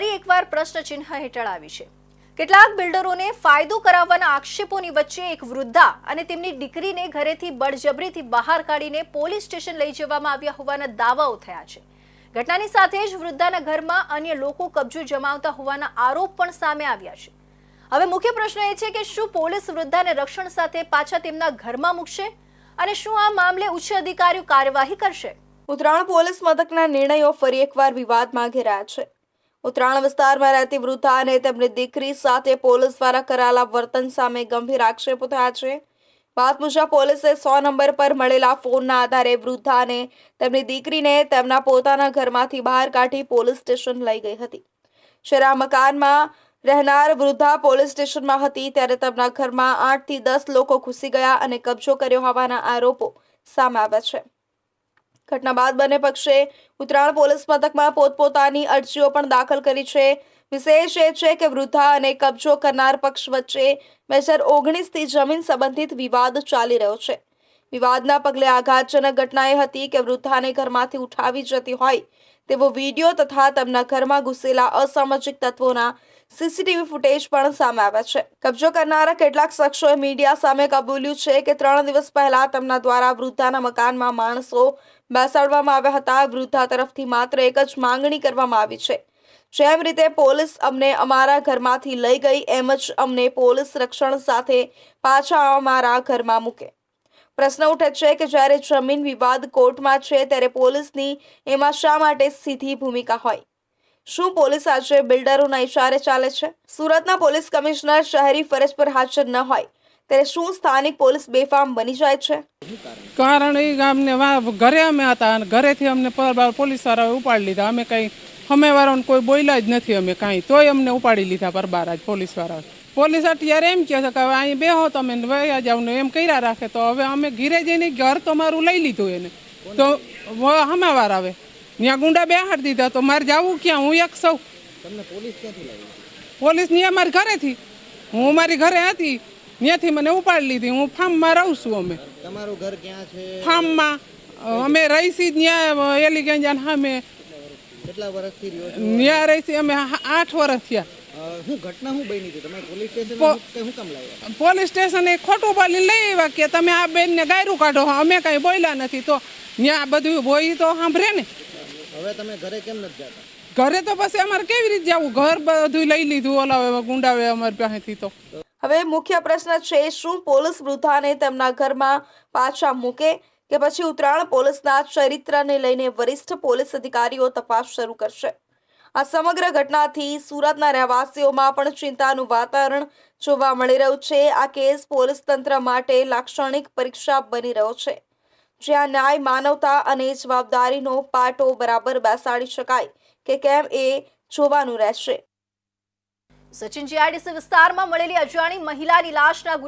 ફરી એકવાર પ્રશ્નચિહ્ન હેઠળ આવી છે. કેટલાક બિલ્ડરોને ફાયદો કરાવવાના આક્ષેપોની વચ્ચે એક વૃદ્ધા અને તેમની દીકરીને ઘરેથી બળજબરીથી બહાર કાઢીને પોલીસ સ્ટેશન લઈ જવામાં આવ્યા હોવાના દાવાઓ થયા છે. ઘટનાની સાથે જ વૃદ્ધાના ઘરમાં અન્ય લોકો કબજો જમાવતા હોવાના આરોપ પણ સામે આવ્યા છે. હવે મુખ્ય પ્રશ્ન એ છે કે શું પોલીસ વૃદ્ધાને રક્ષણ સાથે પાછા તેમના ઘરમાં મૂકશે? અને શું આ મામલે ઉચ્ચ અધિકારીઓ કાર્યવાહી કરશે? ઉત્તરાયણ પોલીસ મથકના નિર્ણયો ફરી એકવાર વિવાદમાં ઘેરાયા છે. ઉત્તરાયણ વિસ્તારમાં રહેતી વૃદ્ધા અને તેમની દીકરી સાથે પોલીસ દ્વારા કરાયેલા વર્તન સામે ગંભીર આક્ષેપો થયા છે. વાત મુજબ, પોલીસે સો નંબર પર મળેલા ફોનના આધારે વૃદ્ધા અને તેમની દીકરીને તેમના પોતાના ઘરમાંથી બહાર કાઢી પોલીસ સ્ટેશન લઈ ગઈ હતી. શેરા મકાનમાં રહેનાર વૃદ્ધા પોલીસ સ્ટેશનમાં હતી ત્યારે તેમના ઘરમાં આઠથી દસ લોકો ઘૂસી ગયા અને કબજો કર્યો હોવાના આરોપો સામે આવ્યા છે. ઘટના બાદ બંને પક્ષે ઉત્તરાયણ પોલીસ મથકમાં પોતપોતાની અરજીઓ પણ દાખલ કરી છે. વિશેષ એ છે કે વૃદ્ધા અને કબજો કરનાર પક્ષ વચ્ચે બે હજાર ઓગણીસથી જમીન સંબંધિત વિવાદ ચાલી રહ્યો છે. વિવાદના પગલે આઘાતજનક ઘટના એ હતી કે વૃદ્ધાને ઘરમાંથી ઉઠાવી જતી હોય તેવો વીડિયો તથા તેમના ઘરમાં ઘૂસેલા અસામાજિક તત્વોના સીસીટીવી ફૂટેજ પણ સામે આવ્યા છે. કબજો કરનારા કેટલાક શખ્સોએ મીડિયા સામે કબૂલ્યું છે કે ત્રણ દિવસ પહેલા તેમના દ્વારા વૃદ્ધાના મકાનમાં માણસો બેસાડવામાં આવ્યા હતા. વૃદ્ધા તરફથી માત્ર એક જ માંગણી કરવામાં આવી છે. જેમ રીતે પોલીસ અમને અમારા ઘરમાંથી લઈ ગઈ, એમ જ અમને પોલીસ રક્ષણ સાથે પાછા અમારા ઘરમાં મૂકે. પ્રશ્ન ઉઠે છે કે જ્યારે જમીન વિવાદ કોર્ટમાં છે ત્યારે પોલીસની એમાં શા માટે સીધી ભૂમિકા હોય? શું પોલીસ આજે બિલ્ડરોના ઇશારે ચાલે છે? સુરતના પોલીસ કમિશનર શહેરી ફરજ પર હાજર ન હોય, ત્યારે શું સ્થાનિક પોલીસ બેફામ બની જાય છે? કારણ એ અમને ઘરે અમે હતા અને ઘરેથી અમને પરબાર પોલીસવાળાએ ઉપાડી લીધા. અમે કંઈ સામેવાળાને કોઈ બોલ્યા જ નથી અમે કાંઈ. તોય અમને ઉપાડી લીધા પરબાર જ પોલીસવાળા પોલીસ અત્યારે એમ કહે છે કે હવે અહીં બેહો તમે વયા જાવ ને એમ કર્યા રાખે. તો હવે અમે ઘીરે જઈને ઘર તો મારું લઈ લીધું એને. તો હમાવાર આવે. ત્યાં ગુંડા બેહાડી દીધા. તો મારે જવું ક્યાં? હું એક સૌ. પોલીસની અમારી ઘરેથી. હું મારી ઘરે હતી. ત્યાંથી મને ઉપાડી લીધી. હું ફાર્મમાં રહું છું અમે. તમારું ઘર ક્યાં છે? ફાર્મમાં અમે રહીશી ત્યાં એલી એલિગેન્જા સામે કેટલા વર્ષથી ત્યાં રહીશી અમે આઠ વર્ષ થયા. અ, ઘટના શું બની હતી? તમે પોલીસ સ્ટેશન પો- કામ લાવ્યા પોલીસ સ્ટેશને ખોટું બોલી લઈ આવ્યા કે તમે આ બેનને ગાયરું કાઢો. અમે કાંઈ બોલ્યા નથી. તો ત્યાં બધું બોઈ તો સાંભળે ને. હવે તમે ઘરે કેમ નથી જતા? ઘરે તો પછી અમારે કેવી રીતે જવું? ઘર બધું લઈ લીધું ઓલા ગુંડાવે અમારી પાસેથી તો. હવે મુખ્ય પ્રશ્ન છે શું પોલીસ વૃદ્ધાને તેમના ઘરમાં પાછા મૂકે કે પછી ઉત્તરાયણ પોલીસના ચરિત્રને લઈને વરિષ્ઠ પોલીસ અધિકારીઓ તપાસ શરૂ કરશે? આ સમગ્ર ઘટનાથી સુરતના રહેવાસીઓમાં પણ ચિંતાનું વાતાવરણ જોવા મળી રહ્યું છે. આ કેસ પોલીસ તંત્ર માટે લાક્ષણિક પરીક્ષા બની રહ્યો છે. જ્યાં ન્યાય, માનવતા અને જવાબદારીનો પાટો બરાબર બેસાડી શકાય કે કેમ એ જોવાનું રહેશે. સચિન જીઆઈડીસી વિસ્તારમાં મળેલી અજાણી મહિલાની લાશના